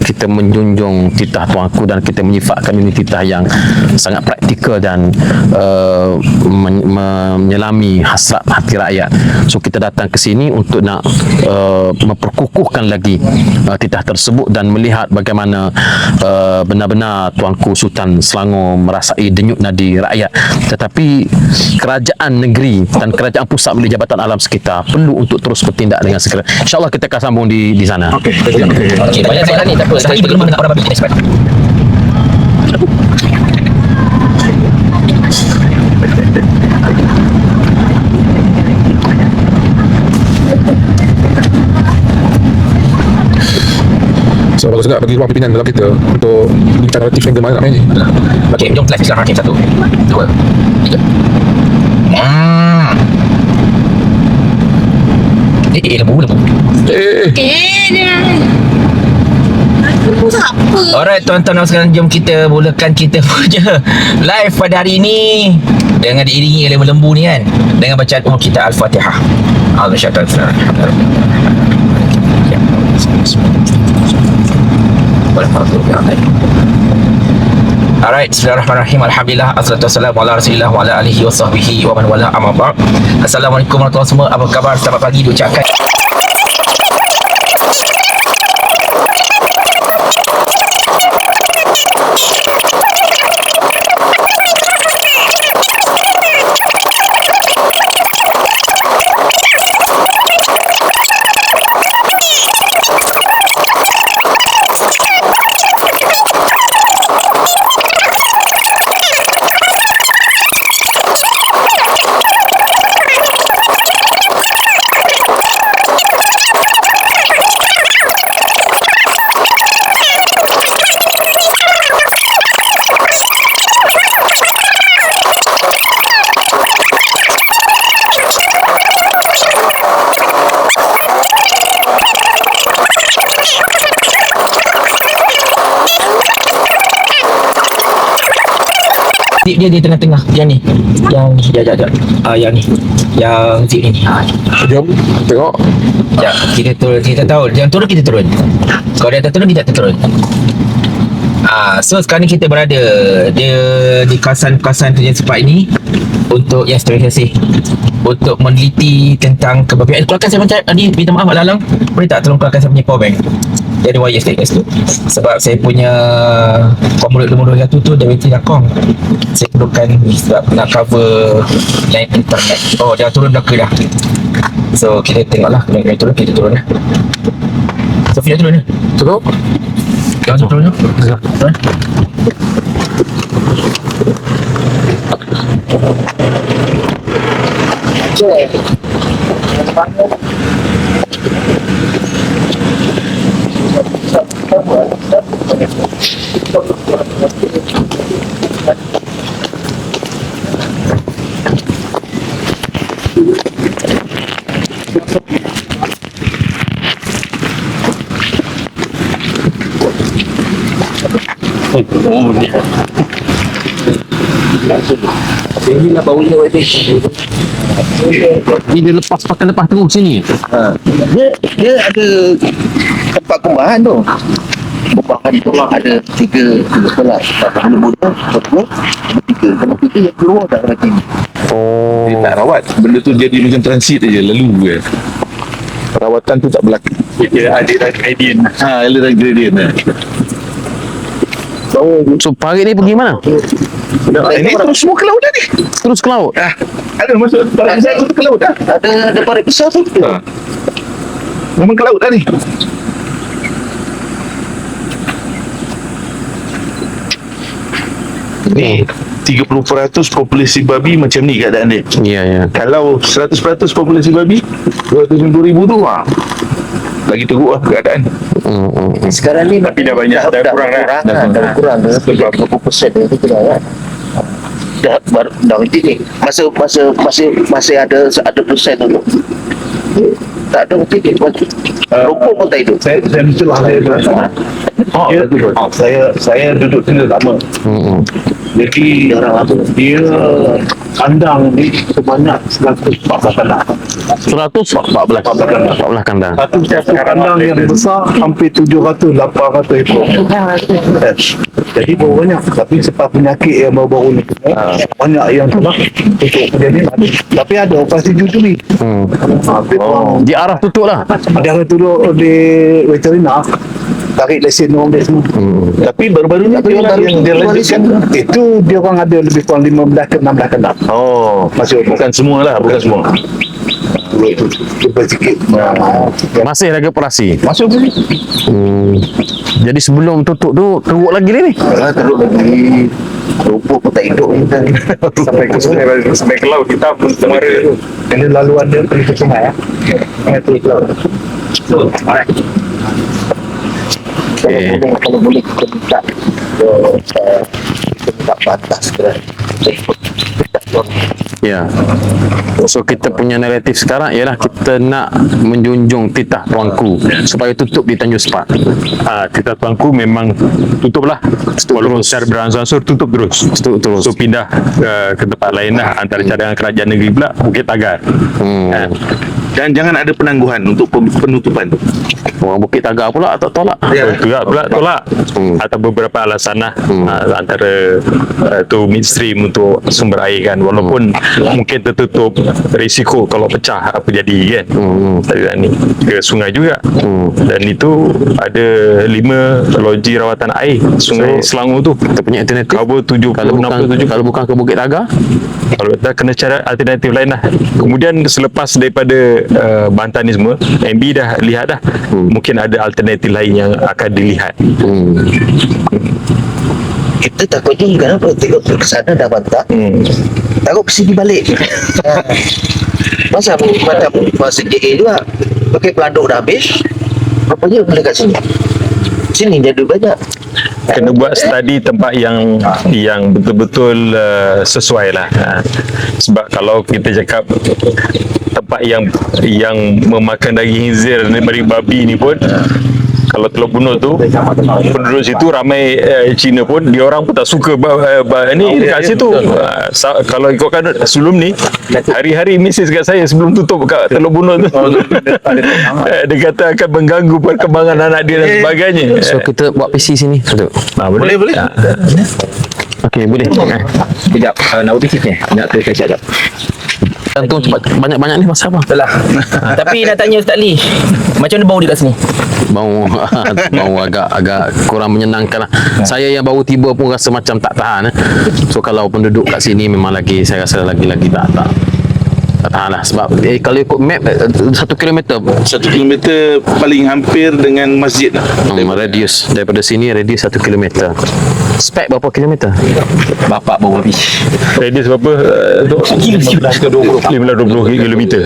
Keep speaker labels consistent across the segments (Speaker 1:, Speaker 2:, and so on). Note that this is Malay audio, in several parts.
Speaker 1: kita menjunjung titah tuanku dan kita menyifatkan ini titah yang sangat praktikal dan uh, men- menyelami hasrat hati rakyat. So kita datang ke sini untuk nak uh, memperkukuhkan lagi uh, titah tersebut dan melihat bagaimana uh, benar-benar tuanku Sultan Selangor merasai denyut nadi rakyat. Tetapi kerajaan negeri dan kerajaan pusat milik Jabatan Alam Sekitar perlu untuk terus bertindak dengan segera. InsyaAllah kita akan sambung di di sana.
Speaker 2: Okey, okey, banyak saya ni tak apa. Saya belum nak orang babi jenis sebab.
Speaker 3: So bagus juga bagi ruang pimpinan dalam kita untuk bincang naratif yang mana nak main ni.
Speaker 2: Okey, jom flash Islam Hakim satu, dua, tiga. Hmm. Eh, eh, lembu, lembu.
Speaker 3: Eh, eh,
Speaker 4: Eh, siapa?
Speaker 2: Alright tuan-tuan dan sekarang jom kita mulakan kita punya live pada hari ini dengan diiringi oleh lembu ni kan dengan bacaan umum kita Al-Fatihah. Syaitan Alright, Bismillahirrahmanirrahim. Alhamdulillah, assalatu wassalamu ala Rasulillah wa ala alihi wa sahbihi wa man wala amma ba'd. Assalamualaikum warahmatullahi wabarakatuh. Apa khabar? Selamat pagi diucapkan. Dia di tengah-tengah Yang ni Yang ni Ya, ya, ya Ah, Yang ni Yang zip ni Ah,
Speaker 3: jom tengok.
Speaker 2: Ya, kita turun, kita tahu. Yang turun kita turun. Kalau dia tak turun kita tak turun. Ah, so sekarang ni kita berada dia di kawasan-kawasan tujuan sepat ini untuk yes terima kasih untuk meneliti tentang. Eh, keluarkan saya macam tadi minta maaf Mak Lalang. Boleh tak tolong keluarkan saya punya power bank? Ada wire stick kat situ. Sebab saya punya kom mulut lemur satu tu dia bateri dah kong. Saya perlukan ni sebab nak cover line internet. Oh, dah turun dah ke dah. So kita tengoklah Kena kena turun Kita turun lah Sofia turun lah
Speaker 3: Tengok.
Speaker 2: Jangan turun lah Turun
Speaker 5: Inilah baunya Wadi.
Speaker 1: Ni dia lepas pakai lepas terus sini.
Speaker 5: Ha. Dia, dia ada tempat kumbahan tu. Kumbahan tu ada tiga tiga kelas. Kalau muda, satu, tiga. Kalau tiga yang keluar tak ada sini.
Speaker 1: Oh.
Speaker 3: Dia tak rawat. Benda tu jadi macam transit aja lalu je. Perawatan tu tak berlaku.
Speaker 5: Dia ada dan gradient.
Speaker 3: Ha, ada dan gradient. eh.
Speaker 5: Bau
Speaker 1: So parit ni pergi mana?
Speaker 3: Ini terus semua ke laut dah ni.
Speaker 1: Terus ke laut.
Speaker 3: Ah, ada masuk balik saya tu ke laut dah.
Speaker 5: ada ada parit besar tu.
Speaker 3: Ha. Memang ke laut dah ni. Ni 30% populasi babi macam ni keadaan dia.
Speaker 1: Ya ya.
Speaker 3: Kalau 100% populasi babi 250 ribu tu ha, lagi teruk lah keadaan.
Speaker 1: Hmm, hmm.
Speaker 5: Sekarang ni
Speaker 3: Tapi dah banyak, dah kurang dah.
Speaker 5: Dah
Speaker 3: Dah
Speaker 5: kurang, dah kurang. Dah
Speaker 3: Sebab-
Speaker 5: berapa persen dah tu dah kan. Dah baru dah ini masa masa masih masih ada ada persen tu. Tak ada mungkin dia Rokok pun tak hidup.
Speaker 3: Saya saya mesti lah saya Oh, dia, oh, saya saya duduk sini lama.
Speaker 1: Hmm.
Speaker 3: Jadi dia kandang ni sebanyak 114 kandang.
Speaker 1: 114
Speaker 3: 14 kandang.
Speaker 1: 14 kandang.
Speaker 3: Satu satu kandang yang besar hampir 700 800 ekor. Jadi baru banyak tapi sebab penyakit yang baru-baru ni
Speaker 1: Ah.
Speaker 3: banyak yang kena untuk kejadian mati. Tapi ada operasi jujuri.
Speaker 1: Hmm.
Speaker 3: Tapi oh.
Speaker 1: Di arah tutup lah.
Speaker 3: dia akan duduk di veterina tarik lesen orang dia semua.
Speaker 1: Hmm.
Speaker 3: Tapi baru-baru ni dia,
Speaker 5: baru
Speaker 3: yang dia
Speaker 5: baru
Speaker 3: lanjutkan itu dia orang ada lebih kurang 15 ke 16 kandang.
Speaker 4: Oh,
Speaker 3: Masih
Speaker 4: bukan semua lah, bukan semua.
Speaker 3: Sikit.
Speaker 1: Masih lagi operasi.
Speaker 3: Masuk
Speaker 1: Hmm. Jadi sebelum tutup tu teruk lagi ni.
Speaker 5: Teruk lagi Rumput pun tak hidup kita
Speaker 3: sampai ke sungai sampai ke laut kita pun semara ini laluan dia pergi ke sungai ya itu ke laut so alright
Speaker 1: Okay.
Speaker 5: Kalau- Kalau boleh kita minta uh, uh, Kita minta batas ke
Speaker 1: Ya. So kita punya naratif sekarang ialah kita nak menjunjung titah tuanku supaya tutup di Tanjung Sepat.
Speaker 4: Ah, kita tuanku memang tutup lah. Walaupun secara beransur-ansur tutup terus.
Speaker 1: Tutup terus.
Speaker 4: So pindah uh, ke tempat lain lah antara cadangan kerajaan negeri pula Bukit Tagar.
Speaker 1: Hmm.
Speaker 4: Ah,
Speaker 3: dan jangan ada penangguhan untuk penutupan tu
Speaker 1: Orang Bukit Tagar pula tak tolak.
Speaker 4: Ya. Juga pula tolak
Speaker 1: Hmm.
Speaker 4: atau beberapa alasan lah Ah, antara uh, tu midstream untuk sumber air kan walaupun mungkin tertutup risiko kalau pecah apa jadi kan
Speaker 1: Hmm.
Speaker 4: aliran ni ke sungai juga
Speaker 1: Hmm.
Speaker 4: dan itu ada lima loji rawatan air sungai
Speaker 1: So,
Speaker 4: Selangor tu
Speaker 1: Kita punya alternatif.
Speaker 4: cover 70
Speaker 1: Kalau bukan
Speaker 4: 67
Speaker 1: kalau bukan ke Bukit Tagar,
Speaker 4: kalau kita kena cara alternatif lain lah kemudian selepas daripada uh, bantan ni semua MB dah lihat dah. Mungkin ada alternatif lain yang akan dilihat.
Speaker 1: Hmm.
Speaker 5: Kita takut juga kenapa Tengok ke sana dah bantah
Speaker 4: hmm.
Speaker 5: Takut ke sini balik. Masa macam Masa JA juga. Pakai pelanduk dah habis. Apa je boleh kat sini. Sini dia ada banyak
Speaker 4: kena buat study tempat yang yang betul-betul uh, sesuai lah ha. sebab kalau kita cakap tempat yang yang memakan daging hinzir daripada babi ni pun kalau Teluk Bunuh tu penduduk situ ramai uh, Cina pun dia orang pun tak suka ba, uh, ba, ni kat situ uh, sa, kalau ikutkan sebelum ni hari-hari mesej kat saya sebelum tutup kat Teluk Bunuh tu Eh, dia kata akan mengganggu perkembangan anak dia dan sebagainya
Speaker 1: So kita buat PC sini.
Speaker 4: Ah, boleh boleh.
Speaker 1: Okey, boleh.
Speaker 2: Sekejap, uh, nak habis ni. Nak tu sekejap.
Speaker 1: Gantung cepat banyak-banyak ni pasal apa?
Speaker 2: Itulah. Tapi nak tanya Ustaz Lee, macam mana bau dia kat sini?
Speaker 1: Bau bau agak agak kurang menyenangkan lah. Saya yang baru tiba pun rasa macam tak tahan. Eh. So kalau penduduk kat sini memang lagi saya rasa lagi-lagi tak tak tak tahan lah sebab eh, kalau ikut map eh, satu kilometer
Speaker 3: satu kilometer paling hampir dengan masjid lah
Speaker 1: Hmm, radius daripada sini radius satu kilometer spek berapa kilometer
Speaker 2: Bapak bau habis.
Speaker 4: Radius berapa? Uh, tu? 15 ke 20 15 20 kilometer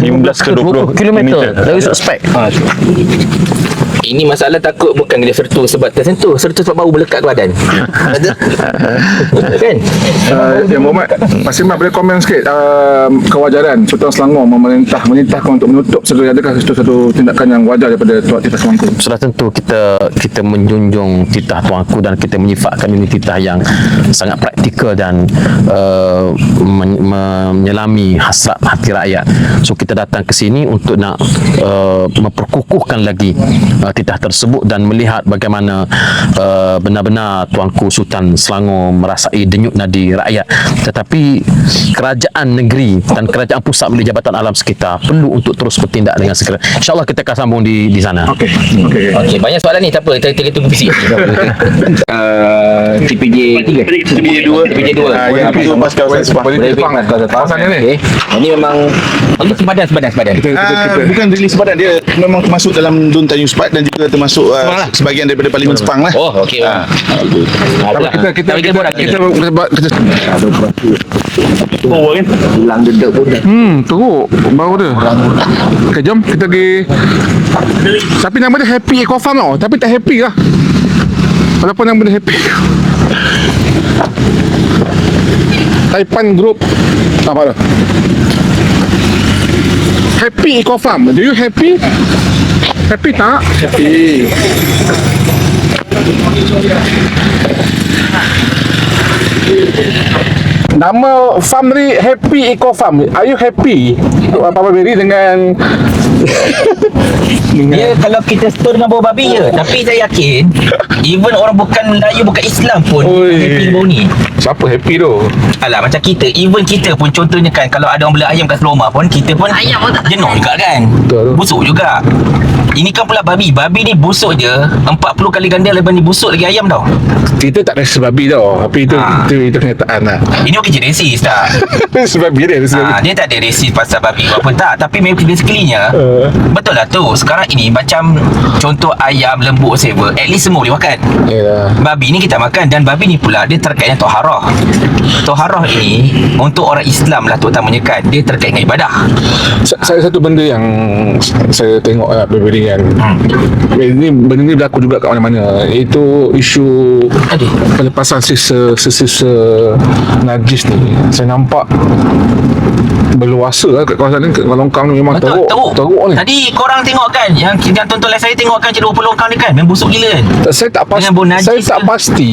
Speaker 4: 15 ke 20
Speaker 1: kilometer dari spek
Speaker 2: Ini masalah takut bukan dia sertu sebab tersentuh, sertu sebab bau melekat ke badan. kan?
Speaker 6: Uh, ya Muhammad Masih Mat boleh komen sikit uh, Kewajaran Sultan Selangor memerintah Menintahkan untuk menutup segera Adakah itu satu tindakan yang wajar Daripada Tuan Tita Selangor
Speaker 1: sudah tentu kita kita menjunjung titah tuanku dan kita menyifatkan ini titah yang sangat praktikal dan uh, men- menyelami hasrat hati rakyat. So kita datang ke sini untuk nak uh, memperkukuhkan lagi uh, titah tersebut dan melihat bagaimana uh, benar-benar tuanku Sultan Selangor merasai denyut nadi rakyat. Tetapi kerajaan negeri dan kerajaan pusat milik Jabatan Alam Sekitar perlu untuk terus bertindak dengan segera. InsyaAllah kita akan sambung di di sana.
Speaker 6: Okey Okey
Speaker 2: Okey, banyak soalan ni tak apa, kita, kita tunggu fisik. uh, TPJ 3.
Speaker 3: TPJ 2
Speaker 2: TPJ 2.
Speaker 6: Ah, yang
Speaker 3: itu pas kawasan Sepang
Speaker 6: Boleh
Speaker 2: Boleh
Speaker 6: Jepang
Speaker 2: pergi kawasan
Speaker 6: Kawasan ni
Speaker 2: Okey. Ini memang ini sepadan sepadan sepadan.
Speaker 6: Kita, kita,
Speaker 3: Ah,
Speaker 6: kita,
Speaker 3: bukan rilis badan dia memang termasuk dalam Dun Tanjung Sepat dan juga termasuk uh, sebahagian daripada Parlimen Sepang lah.
Speaker 2: Oh, okey.
Speaker 3: Ah.
Speaker 2: Ah,
Speaker 6: kita, kita, kita, kita,
Speaker 2: kita.
Speaker 6: kita, buat- kita,
Speaker 3: Oh, kan?
Speaker 5: Hilang dedek pun dah
Speaker 6: Hmm, teruk Bau dia Okay, jom kita pergi Tapi nama dia Happy Eco Farm tau Tapi tak happy lah Walaupun nama dia Happy Taipan Group Apa dah Happy Eco Farm Do you happy? Happy tak? Happy Nama farm ni Happy Eco Farm. Are you happy Papa Berry dengan
Speaker 2: Dia kalau kita store dengan bau babi je Tapi saya yakin Even orang bukan Melayu Bukan Islam pun
Speaker 6: Oi.
Speaker 2: Happy bau ni
Speaker 6: Siapa happy tu?
Speaker 2: Alah macam kita Even kita pun Contohnya kan Kalau ada orang bela ayam kat seluruh rumah pun Kita pun Ayam pun tak Jenuh juga kan
Speaker 6: Betul.
Speaker 2: Busuk juga Ini kan pula babi Babi ni busuk je 40 kali ganda Lebih ni busuk lagi ayam tau
Speaker 6: Kita tak rasa babi tau. Tapi itu
Speaker 2: Ah.
Speaker 6: itu, itu kenyataan lah.
Speaker 2: Ini okey je resis tak
Speaker 6: sebab dia
Speaker 2: ha, Dia tak ada resis pasal babi apa tak Tapi memang basically-nya
Speaker 6: Uh.
Speaker 2: Betul lah tu Sekarang ini macam Contoh ayam, lembu, whatever At least semua boleh makan
Speaker 6: Yalah.
Speaker 2: Babi ni kita makan Dan babi ni pula Dia terkait dengan Toharah Toharah ini Untuk orang Islam lah terutamanya kan Dia terkait dengan ibadah
Speaker 6: Sa- Saya satu benda yang saya tengok lah berbanding kan.
Speaker 2: Hmm.
Speaker 6: Ini benda ni berlaku juga kat mana-mana. Iaitu isu
Speaker 2: Aduh.
Speaker 6: pelepasan sisa sisa najis ni. Saya nampak berluasa lah kat kawasan ni kat longkang ni memang
Speaker 2: Betul,
Speaker 6: teruk
Speaker 2: teruk.
Speaker 6: teruk ni
Speaker 2: Tadi korang tengok kan Yang yang tonton live saya tengok kan Cik 20 longkang ni kan Memang busuk gila kan
Speaker 6: saya tak pasti saya tak
Speaker 2: ke?
Speaker 6: pasti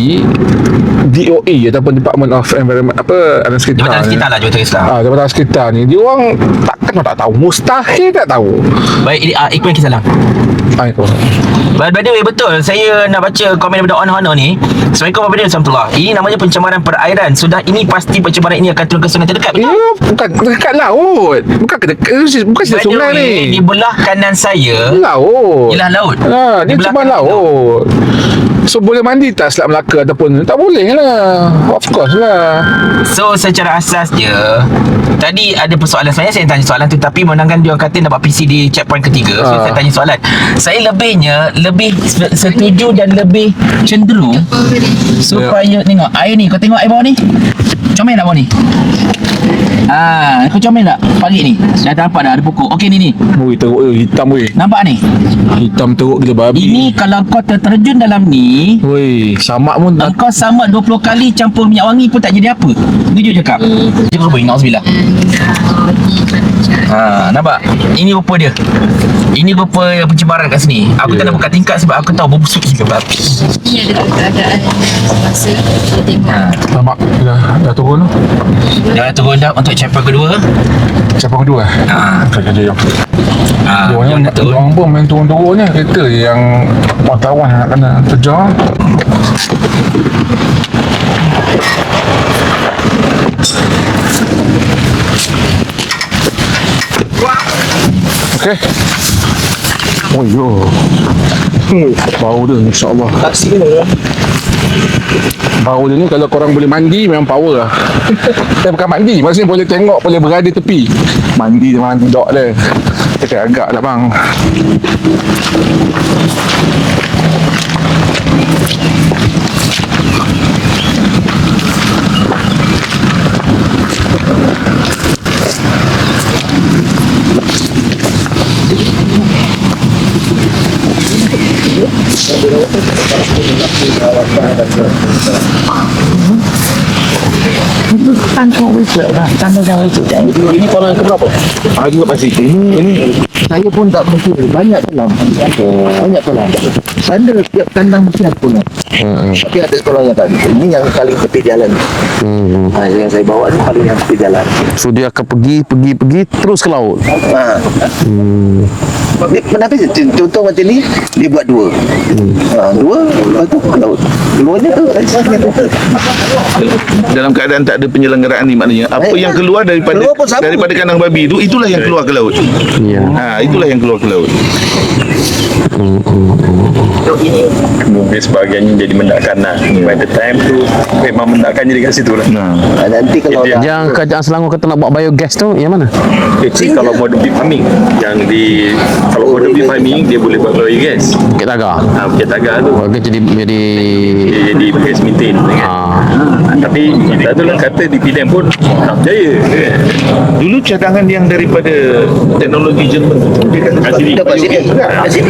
Speaker 6: DOE ataupun Department of Environment apa alam sekitar
Speaker 2: Jabatan
Speaker 6: ni.
Speaker 2: sekitar lah Jabatan sekitar
Speaker 6: Ah, Jabatan sekitar ni dia orang takkan tak tahu mustahil tak tahu
Speaker 2: Baik, uh, Iqbal Kisalam
Speaker 6: ah, itu.
Speaker 2: By, by the way betul Saya nak baca komen daripada On Honor ni Assalamualaikum warahmatullahi wabarakatuh Ini namanya pencemaran perairan Sudah ini pasti pencemaran ini akan turun ke sungai terdekat Betul?
Speaker 6: bukan dekat laut. Bukan dekat bukan
Speaker 2: By
Speaker 6: sungai ni.
Speaker 2: Di belah kanan saya
Speaker 6: Laut.
Speaker 2: Ialah laut
Speaker 6: Ha,
Speaker 2: Di
Speaker 6: dia cuma
Speaker 2: kanan
Speaker 6: laut. So boleh mandi tak Selat Melaka ataupun tak boleh lah. Of course lah.
Speaker 2: So secara asas dia Tadi ada persoalan Sebenarnya saya tanya soalan tu Tapi menangkan dia orang kata Dapat PC di checkpoint ketiga So
Speaker 6: Ah.
Speaker 2: saya tanya soalan Saya lebihnya Lebih se- setuju dan lebih cenderung Supaya Tengok air ni Kau tengok air bawah ni Comel tak bawah ni Ah, kau comel tak pagi ni? Dah nampak dah ada pokok. Okey ni ni.
Speaker 6: Ui teruk tu hitam weh.
Speaker 2: Nampak ni?
Speaker 6: Hitam teruk gila babi.
Speaker 2: Ini kalau kau terterjun dalam ni,
Speaker 6: Woi, samak pun tak
Speaker 2: Engkau sama 20 kali campur minyak wangi pun tak jadi apa. Jujur cakap. Jangan boleh nauzubillah. Ha, nampak? Ini rupa dia. Ini rupa pencemaran kat sini. Aku tak nak buka tingkat sebab aku tahu berbusuk gila babi.
Speaker 7: Ini ada keadaan semasa kita tengok
Speaker 2: Ha.
Speaker 6: samak dah dah turun tu.
Speaker 2: Dah turun dah untuk chapter kedua.
Speaker 6: Siapa kedua?
Speaker 2: Ha.
Speaker 6: Kerja dia.
Speaker 2: Ha,
Speaker 6: Dia orang
Speaker 2: yang dah turun.
Speaker 6: orang pun main turun-turun je kereta yang wartawan nak kena kejar. Okey. Oh yo. Hmm, bau dia insya-Allah.
Speaker 5: Taksi ni
Speaker 6: Bau dia ni kalau korang boleh mandi memang power lah. Dia bukan mandi, maksudnya boleh tengok, boleh berada tepi. Mandi dia mandi dok dia. Kita agak lah bang. Ini kolam ke berapa? Ah, juga pasti. Ini, ini
Speaker 5: Saya pun tak berkira Banyak kolam Banyak kolam Tanda tiap kandang mesti ada kolam Tapi ada kolam yang tak Ini yang paling tepi jalan.
Speaker 1: Hmm.
Speaker 5: ha, Yang saya bawa ni paling yang tepi jalan.
Speaker 1: So dia akan pergi, pergi, pergi terus ke laut.
Speaker 5: ha. Dia- Kenapa? Contoh macam ni Dia buat dua. Ha, Dua Lepas tu ke laut. Keluarnya tu
Speaker 8: dalam keadaan tak ada penyelenggaraan ni maknanya apa
Speaker 5: Eh,
Speaker 8: yang keluar daripada
Speaker 5: keluar
Speaker 8: daripada kandang babi itu itulah yang keluar ke laut.
Speaker 1: Ya.
Speaker 8: Ha ఐదుల ఎంకులోకి లేవు.
Speaker 4: Mungkin sebahagiannya jadi mendakan lah. By the time tu Memang mendakan jadi kat situ lah.
Speaker 8: Nah,
Speaker 5: ha, Nanti kalau
Speaker 4: Dia-
Speaker 1: Yang kerajaan Selangor kata nak buat biogas tu, yang mana?
Speaker 4: Actually kalau modern beef farming. Yang di Kalau modern beef farming Dia boleh buat biogas.
Speaker 1: Bukit Tagar.
Speaker 4: ha, Bukit Tagar tu.
Speaker 1: Biogas jadi jadi
Speaker 4: Dia jadi gas methane kan?
Speaker 1: ah,
Speaker 4: ha, Tapi Kita tu lah kata di Penang pun Tak percaya kan?
Speaker 8: dulu cadangan yang daripada teknologi Jerman dia kata
Speaker 4: Kat sini.
Speaker 5: Kat sini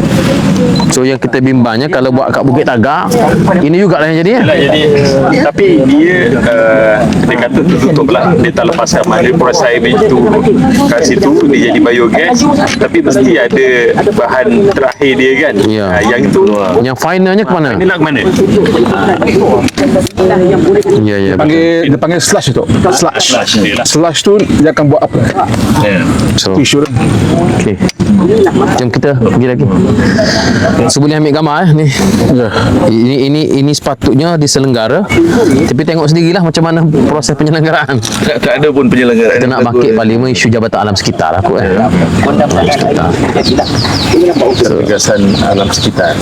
Speaker 1: So yang kita bimbangnya kalau buat kat Bukit Tagak, ini juga lah yang jadi ya.
Speaker 4: Yalah, jadi tapi dia uh, dia kata tertutup lah dia tak lepaskan mana proses air itu kat situ dia jadi biogas tapi mesti ada bahan terakhir dia kan
Speaker 1: Ya.
Speaker 4: Ah, yang itu
Speaker 1: Yang finalnya ke mana?
Speaker 4: ini nak ke mana
Speaker 1: Ya ya. betul.
Speaker 6: Panggil dia panggil slush tu. Slush. Slush tu dia akan buat apa?
Speaker 1: So,
Speaker 6: Tisu tu.
Speaker 1: Okey. Jom kita pergi lagi. So boleh ambil gambar eh ni. Ini ini ini sepatutnya diselenggara. Tapi tengok sendirilah macam mana proses penyelenggaraan.
Speaker 8: Tak, tak ada pun penyelenggaraan.
Speaker 1: Kita nak bangkit parlimen isu jabatan alam sekitar kot eh. Alam sekitar.
Speaker 4: gagasan alam sekitar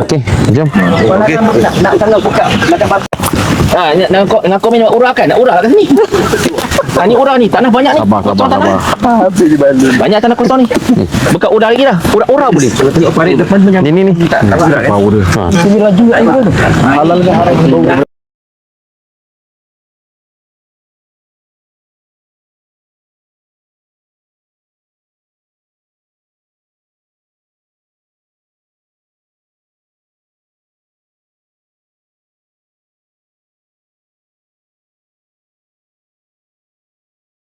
Speaker 1: Okey, jom.
Speaker 2: Ha, nak nak kau nak kau minum urah kan? Nak urah kat sini. Ha, ni urah ni, tanah banyak ni.
Speaker 1: Sabar, sabar,
Speaker 2: Kosong tanah. Banyak tanah kosong ni. Bekat urah lagi dah. Urah-urah boleh. Kalau tengok parit depan banyak.
Speaker 1: Ni ni ni.
Speaker 2: Tak, tak, tak, tak, tak,
Speaker 1: Ha.
Speaker 2: Sini laju air tu. Halal ke haram?